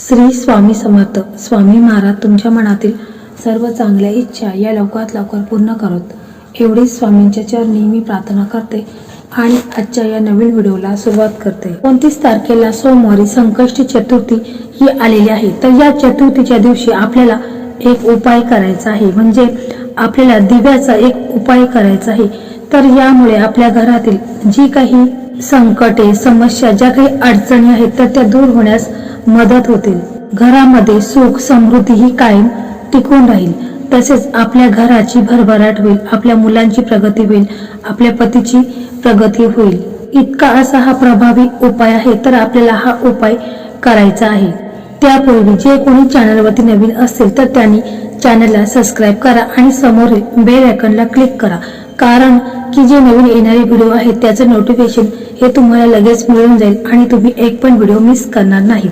श्री स्वामी समर्थ. स्वामी महाराज तुमच्या मनातील सर्व चांगल्या इच्छा या लवकरात लवकर पूर्ण करत. एवढीच स्वामींच्या चरणी मी प्रार्थना करते आणि आजच्या या नवीन व्हिडिओला सुरुवात करते. कोणतीस तारखेला सोमवारी संकष्टी चतुर्थी ही आलेली आहे. तर या चतुर्थीच्या दिवशी आपल्याला एक उपाय करायचा आहे. म्हणजे आपल्याला दिव्याचा एक उपाय करायचा आहे. तर यामुळे आपल्या घरातील जी काही संकटे समस्या ज्या काही अडचणी आहेत तर त्या दूर होण्यास मदत होतील. घरामध्ये सुख समृद्धी ही कायम टिकून राहील. तसेच आपल्या घराची भरभराट होईल आपल्या मुलांची प्रगती होईल आपल्या पतीची प्रगती होईल. इतका असा हा प्रभावी उपाय आहे तर आपल्याला हा उपाय करायचा आहे. त्यापूर्वी जे कोणी चॅनलवरती नवीन असेल तर त्यांनी चॅनलला सबस्क्राईब करा आणि समोरील बेल आयकॉनला क्लिक करा. कारण की जे नवीन येणारे व्हिडिओ आहेत त्याचं नोटिफिकेशन हे तुम्हाला लगेच मिळून जाईल आणि तुम्ही एक पण व्हिडिओ मिस करणार नाही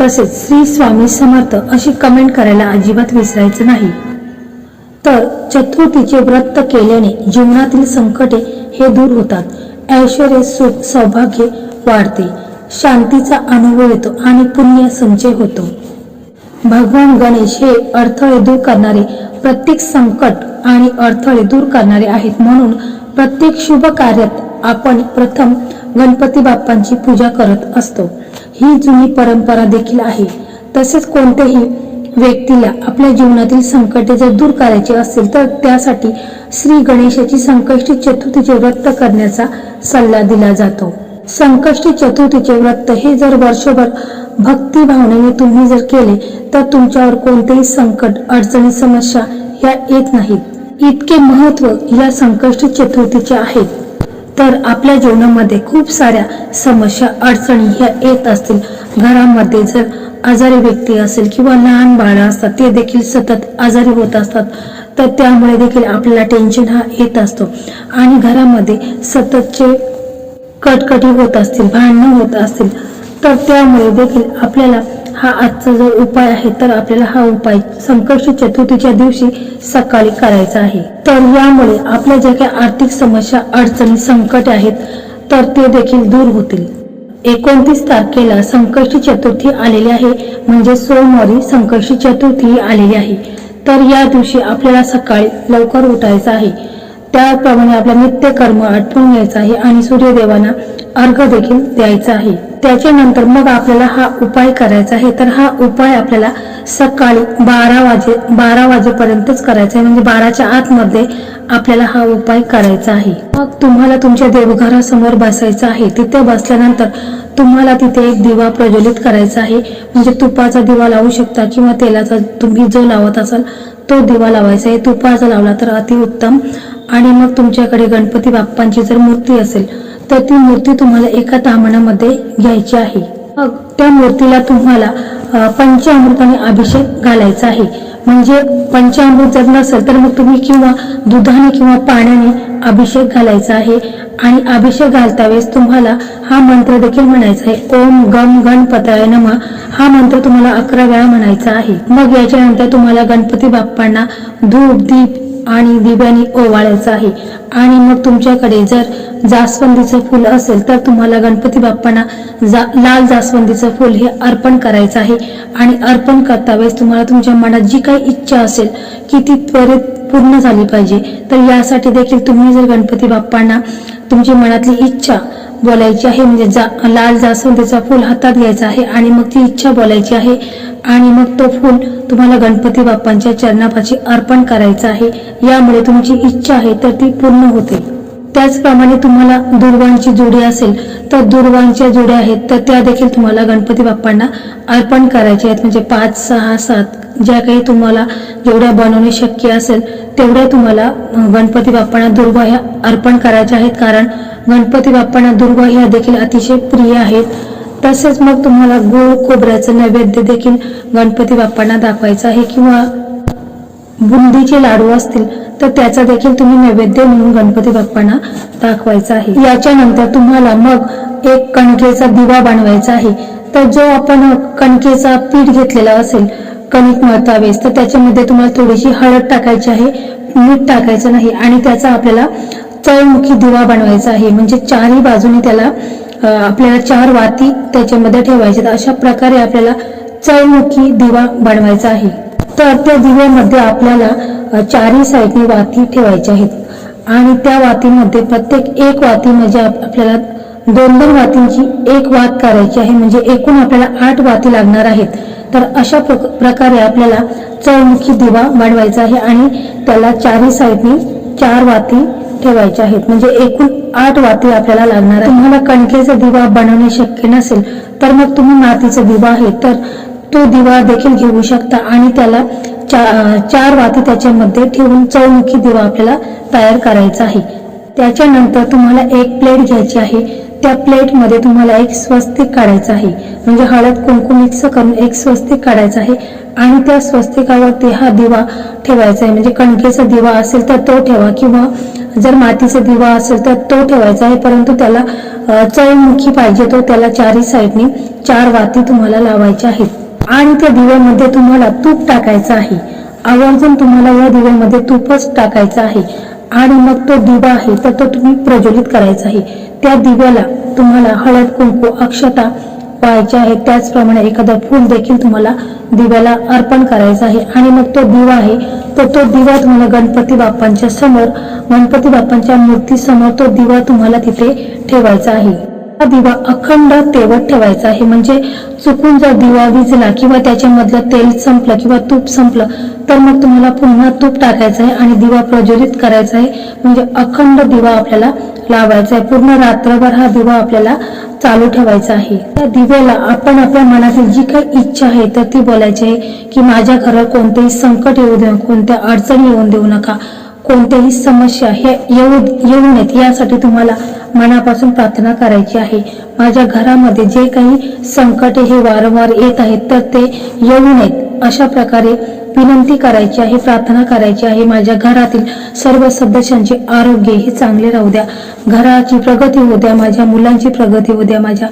तसेच श्री स्वामी समर्थ अशी कमेंट करायला अजिबात विसरायचं नाही. तर चतुर्थीचे व्रत केल्याने जीवनातील संकटे हे दूर होतात. ऐश्वर सुख सौभाग्य वाढते. शांतीचा अनुभव येतो आणि पुण्य संचय होतो. भगवान गणेश हे अडथळे दूर करणारे प्रत्येक संकट आणि अडथळे दूर करणारे आहेत म्हणून प्रत्येक शुभ कार्यात आपण प्रथम गणपती बाप्पांची पूजा करत असतो. ही जुनी परंपरा देखील आहे. तसेच कोणत्याही व्यक्तीला आपल्या जीवनातील संकटे जर दूर करायची असेल तर त्यासाठी श्री गणेशाची संकष्टी चतुर्थीचे व्रत करण्याचा सल्ला दिला जातो. संकष्टी चतुर्थीचे व्रत हे जर वर्षभर भक्ती भावनेने तुम्ही जर केले तर तुमच्यावर कोणतेही संकट अडचणी समस्या ह्या येत नाहीत. इतके महत्त्व या संकष्ट चतुर्थीचे आहे. तर आपल्या जीवनामध्ये खूप साऱ्या समस्या अडचणी ह्या येत असतील. घरामध्ये जर आजारी व्यक्ती असेल किंवा लहान बाळं असतात ते देखील सतत आजारी होत असतात. तर त्यामुळे देखील आपल्याला टेन्शन हा येत असतो. आणि घरामध्ये सततचे कटकटी होत असतील भांडणं होत असतील तर त्यामुळे देखील आपल्याला हा आजचा जो उपाय आहे तर आपल्याला हा उपाय संकष्ट चतुर्थीच्या दिवशी सकाळी करायचा आहे. तर यामुळे आपल्या ज्या काही आर्थिक समस्या अडचणी संकट आहेत तर ते देखील दूर होतील. एकोणतीस तारखेला संकष्टी चतुर्थी आलेली आहे म्हणजे सोमवारी संकष्टी चतुर्थी आलेली आहे. तर या दिवशी आपल्याला सकाळी लवकर उठायचं आहे. त्याप्रमाणे आपला नित्यकर्म आटपून घ्यायचा आहे आणि सूर्यदेवांना अर्घ देखील द्यायचा आहे. त्याच्यानंतर मग आपल्याला हा उपाय करायचा आहे. तर हा उपाय आपल्याला सकाळी बारा वाजे बारा वाजेपर्यंतच करायचा आहे. म्हणजे बाराच्या आतमध्ये आपल्याला हा उपाय करायचा आहे. मग तुम्हाला तुमच्या देवघरासमोर बसायचं आहे. तिथे बसल्यानंतर तुम्हाला तिथे एक दिवा प्रज्वलित करायचा आहे. म्हणजे तुपाचा दिवा लावू शकता किंवा तेलाचा तुम्ही जो लावत असाल तो दिवा लावायचा आहे. तुपाचा लावला तर अतिउत्तम आणि मग तुमच्याकडे गणपती बाप्पांची जर मूर्ती असेल तर ती मूर्ती तुम्हाला एका तामणामध्ये घ्यायची आहे. मग त्या मूर्तीला तुम्हाला अ, पंचामृताने अभिषेक घालायचा आहे. म्हणजे पंचामृत जर नसेल तर मग तुम्ही किंवा दुधाने किंवा पाण्याने अभिषेक घालायचा आहे. आणि अभिषेक घालता वेळेस तुम्हाला हा मंत्र देखील म्हणायचा आहे. ओम गम गणपताय नम. हा मंत्र तुम्हाला अकरा वेळा म्हणायचा आहे. मग याच्यानंतर तुम्हाला गणपती बाप्पांना धूप दीप आणि दिव्याने ओवाळायचं आहे. आणि मग तुमच्याकडे जर जास्वंदीचं फुल असेल तर तुम्हाला गणपती बाप्पांना जा लाल जास्वंदीचं फुल हे अर्पण करायचं आहे. आणि अर्पण करता वेळेस तुम्हाला तुमच्या मनात जी काही इच्छा असेल की ती त्वरित पूर्ण झाली पाहिजे. तर यासाठी देखील तुम्ही जर गणपती बाप्पांना तुमची मनातली इच्छा बोलायची आहे म्हणजे जा लाल जास्वंदीचा फूल हातात घ्यायचा आहे आणि मग ती इच्छा बोलायची आहे आणि मग तो फूल तुम्हाला गणपती बाप्पांच्या चरणापाशी अर्पण करायचा आहे. यामुळे तुमची इच्छा आहे तर ती पूर्ण होते. त्याचप्रमाणे तुम्हाला दुर्वांची जोडी असेल तर दुर्वांच्या जोड्या आहेत तर त्या देखील तुम्हाला गणपती बाप्पांना अर्पण करायच्या आहेत. म्हणजे पाच सहा सात ज्या काही तुम्हाला जेवढ्या बनवणे शक्य असेल तेवढ्या तुम्हाला गणपती बाप्पांना दुर्वा ह्या अर्पण करायच्या आहेत. कारण गणपती बाप्पांना दुर्वा ह्या देखील अतिशय प्रिय आहेत. तसेच मग तुम्हाला गोळ खोबऱ्याचं नैवेद्य देखील गणपती बाप्पांना दाखवायचं आहे किंवा बुंदीचे लाडू असतील तर त्याचा देखील तुम्ही नैवेद्य म्हणून गणपती बाप्पांना दाखवायचा आहे. याच्यानंतर तुम्हाला मग एक कणकेचा दिवा बनवायचा आहे. तर जो आपण कणकेचा पीठ घेतलेला असेल कणिक मळतावेस तर त्याच्यामध्ये तुम्हाला थोडीशी हळद टाकायची आहे मीठ टाकायचं नाही आणि त्याचा आपल्याला चळमुखी दिवा बनवायचा आहे. म्हणजे चारही बाजूने त्याला आपल्याला चार वाती त्याच्यामध्ये ठेवायचे अशा प्रकारे आपल्याला चौमुखी दिवा बनवायचा आहे. तर त्या दिव्यामध्ये आपल्याला चारही साईडने वाती ठेवायच्या आहेत. आणि त्या वातीमध्ये प्रत्येक एक वाती म्हणजे आपल्याला दोन दोन वातींची एक वात करायची आहे. म्हणजे एकूण आपल्याला आठ वाती लागणार आहेत. तर अशा प्रकारे आपल्याला चौमुखी दिवा वाढवायचा आहे आणि त्याला चारही साईडने चार वाती ठेवायच्या आहेत. म्हणजे एकूण आठ वाती आपल्याला लागणार आहे तुम्हाला कणकेचा दिवा बनवणे शक्य नसेल तर मग तुम्ही मातीचा दिवा आहे. तर तो दिवा देखील घेऊ शकता आणि त्याला चा- चार वाती त्याच्यामध्ये ठेवून चौमुखी दिवा आपल्याला तयार करायचा आहे. त्याच्यानंतर तुम्हाला एक प्लेट घ्यायची आहे. त्या प्लेटमध्ये तुम्हाला एक स्वस्तिक काढायचं आहे. म्हणजे हळद कुंकू मिक्स करून एक स्वस्तिक काढायचं आहे आणि त्या स्वस्तिकावरती हा दिवा ठेवायचा आहे. म्हणजे कणकेचा दिवा असेल तर तो ठेवा किंवा जर मातीचा दिवा असेल तर तो ठेवायचा आहे. परंतु त्याला चौमुखी पाहिजे तो त्याला चारही साईडने चार वाती तुम्हाला लावायच्या आहेत. आणि त्या दिव्यामध्ये तुम्हाला तूप टाकायचं आहे. आवर्जून तुम्हाला या दिव्यामध्ये तूपच टाकायचं आहे. आणि मग तो दिवा आहे तर तो तुम्ही प्रज्वलित करायचा आहे. त्या दिव्याला तुम्हाला हळद कुंकू अक्षता पाहायचे आहे. त्याचप्रमाणे एखादं फूल देखील तुम्हाला दिव्याला अर्पण करायचं आहे. आणि मग तो दिवा आहे तर तो दिवा तुम्हाला गणपती बाप्पांच्या समोर गणपती बाप्पांच्या मूर्ती समोर तो दिवा तुम्हाला तिथे ठेवायचा आहे. हा दिवा अखंड तेवत ठेवायचा आहे. म्हणजे चुकून जर दिवा विजला किंवा त्याच्यामधलं तेल संपलं किंवा तूप संपलं तर मग तुम्हाला पुन्हा तूप टाकायचं आहे आणि दिवा प्रज्वलित करायचा आहे. म्हणजे अखंड दिवा आपल्याला लावायचा आहे. पूर्ण रात्रभर हा दिवा आपल्याला चालू ठेवायचा आहे. त्या दिव्याला आपण आपल्या मनातील जी काही इच्छा आहे तर ती बोलायची आहे की माझ्या घरावर कोणतेही संकट येऊ देऊ कोणत्या अडचणी येऊन देऊ नका. कोणत्याही समस्या हे येऊ येऊ नयेत यासाठी तुम्हाला मनापासून प्रार्थना करायची आहे. माझ्या घरामध्ये जे काही संकट हे वारंवार येत आहेत तर ते येऊ नयेत. अशा प्रकारे विनंती करायची आहे प्रार्थना करायची आहे. माझ्या घरातील सर्व सदस्यांचे आरोग्य हे चांगले राहू द्या. घराची प्रगती होऊ द्या माझ्या मुलांची प्रगती होऊ द्या माझ्या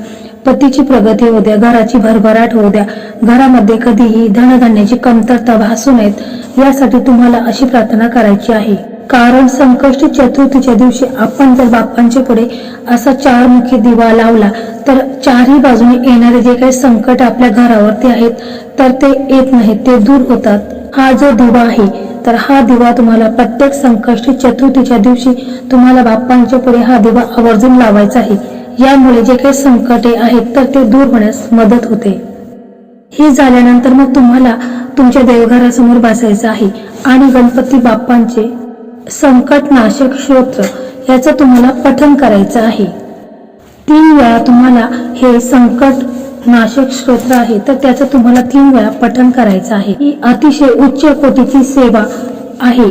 पतीची प्रगती होऊ द्या घराची भरभराट होऊ द्या घरामध्ये कधीही धनधान्याची कमतरता भासू नयेत यासाठी तुम्हाला अशी प्रार्थना करायची आहे. कारण संकष्ट चतुर्थीच्या दिवशी आपण जर बाप्पांच्या पुढे असा चारमुखी दिवा लावला तर चारही बाजूने येणारे जे काही संकट आपल्या घरावरती आहेत तर ते येत नाहीत ते दूर होतात. हा जो दिवा आहे तर हा दिवा तुम्हाला प्रत्येक संकष्टी चतुर्थीच्या दिवशी तुम्हाला बाप्पांच्या पुढे हा दिवा आवर्जून लावायचा आहे. यामुळे जे काही संकटे आहेत तर ते दूर होण्यास मदत होते. हे झाल्यानंतर मग तुम्हाला तुमच्या देवघरासमोर बसायचं आहे आणि गणपती बाप्पांचे संकट नाशक श्रोत्र याचं तुम्हाला पठन करायचं आहे. तीन वेळा तुम्हाला हे संकट नाशक श्रोत्र आहे तर त्याचं तुम्हाला तीन वेळा पठन करायचं आहे. ही अतिशय उच्च कोटीची सेवा आहे.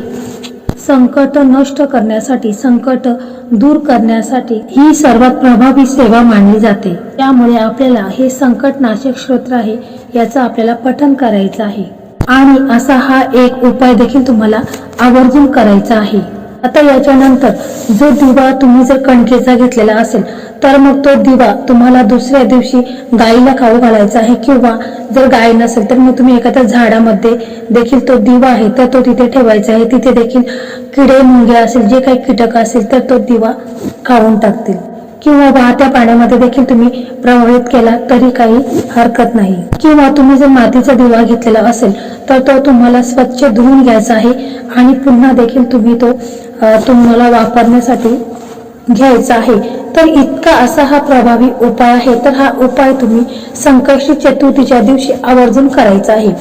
संकट नष्ट करण्यासाठी संकट दूर करण्यासाठी ही सर्वात प्रभावी सेवा मानली जाते. त्यामुळे आपल्याला हे संकट नाशक श्रोत्र आहे याचं आपल्याला पठन करायचं आहे. आणि असा हा एक उपाय देखील तुम्हाला आवर्जून करायचा आहे. आता याच्यानंतर जो दिवा तुम्ही जर कणकेचा घेतलेला असेल तर मग तो दिवा तुम्हाला दुसऱ्या दिवशी गायीला खाऊ घालायचा आहे किंवा जर गाय नसेल तर मग तुम्ही एखाद्या झाडामध्ये देखील तो दिवा आहे तर तो तिथे ठेवायचा आहे. तिथे देखील किडे मुंगे असेल जे काही कीटक असेल तर तो दिवा खाऊन टाकतील. किंवा वाहत्या पाण्यामध्ये देखील तुम्ही प्रभावित केला तरी काही हरकत नाही. किंवा तुम्ही जर मातीचा दिवा घेतलेला असेल तर तो तुम्हाला स्वच्छ धुवून घ्यायचा आहे आणि पुन्हा देखील तुम्ही तो तुम्हाला वापरण्यासाठी घ्यायचा आहे. तर इतका असा हा प्रभावी उपाय आहे तर हा उपाय तुम्ही संकष्टी चतुर्थीच्या दिवशी आवर्जून करायचा आहे.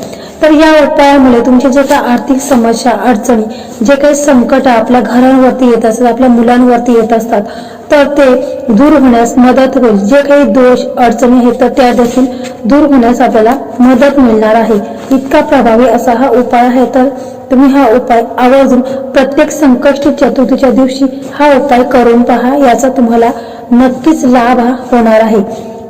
तर या उपायामुळे तुमच्या जे काही आर्थिक समस्या अडचणी जे काही संकट आपल्या घरांवरती येत असतात आपल्या मुलांवरती येत असतात तर ते दूर होण्यास मदत होईल. जे काही दोष अडचणी आहेत तर त्या देखील दूर होण्यास आपल्याला मदत मिळणार आहे. इतका प्रभावी असा हा उपाय आहे तर तुम्ही हा उपाय आवर्जून प्रत्येक संकष्ट चतुर्थीच्या दिवशी हा उपाय करून पहा याचा तुम्हाला नक्कीच लाभ हा होणार आहे.